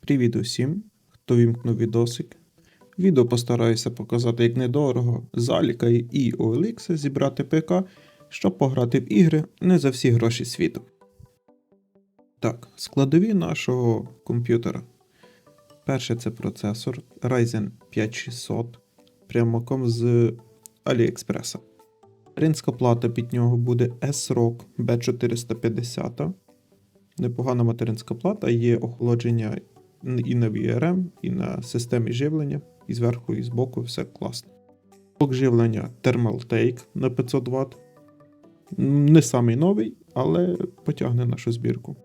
Привіт усім, хто вімкнув відосик. Відео постараюся показати, як недорого з Аліка і OLX зібрати ПК, щоб пограти в ігри не за всі гроші світу. Так, складові нашого комп'ютера. Перше це процесор Ryzen 5600 прямиком з AliExpress. Материнська плата під нього буде S-ROG B450. Непогана материнська плата, є охолодження і на VRM, і на системі живлення, і зверху, і збоку все класно. Блок живлення Thermaltake на 500 Вт. Не самий новий, але потягне нашу збірку.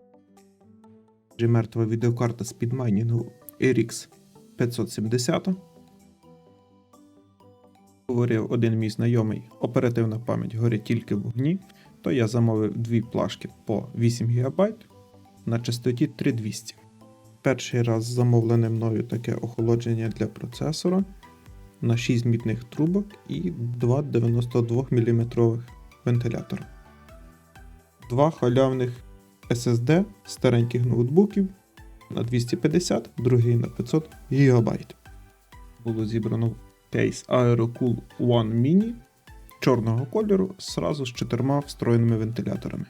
Мертва відеокарта з підмайнінгу RX 570. Говорив один мій знайомий, оперативна пам'ять горить тільки в вогні, то я замовив дві плашки по 8 ГБ на частоті 3200. Перший раз замовлене мною таке охолодження для процесора на 6 мідних трубок і два 92 мм вентилятора. Два халявних SSD стареньких ноутбуків на 250, другий на 500 ГБ. Було зібрано кейс AeroCool One Mini чорного кольору зразу з чотирма встроєними вентиляторами.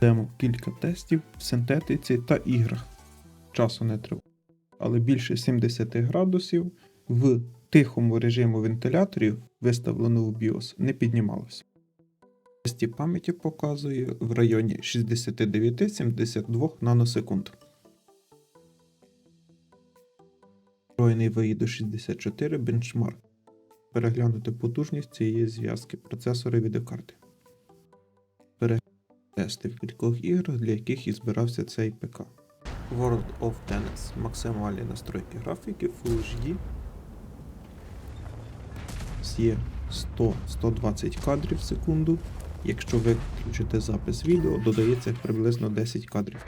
Демо кілька тестів в синтетиці та іграх. Часу не тривало. Але більше 70 градусів в тихому режиму вентиляторів, виставлено в BIOS, не піднімалося. Тесті пам'яті показує в районі 69-72 наносекунд. Встроєний до 64 бенчмарк. Переглянути потужність цієї зв'язки процесора відеокарти. Тести в кількох іграх, для яких і збирався цей ПК. World of Tennis. Максимальні настройки графіки Full HD. Є 100-120 кадрів в секунду. Якщо виключити запис відео, додається приблизно 10 кадрів.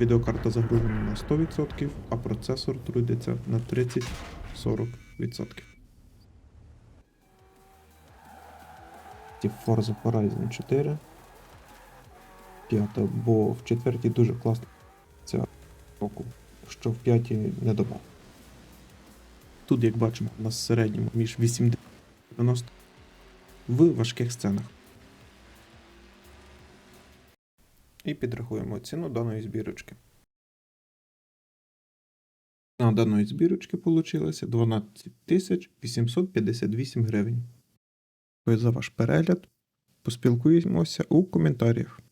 Відеокарта загружена на 100%, а процесор трудиться на 30-40%. Forza Horizon 4 п'ята, бо в четвертій дуже класно ця року, що в п'ятій не добав. Тут, як бачимо, у нас в середньому між 80 і 90 в важких сценах. І підрахуємо ціну даної збірочки. На даної збірочки вийшло 12 858 гривень. Дякую за ваш перегляд. Поспілкуємося у коментарях.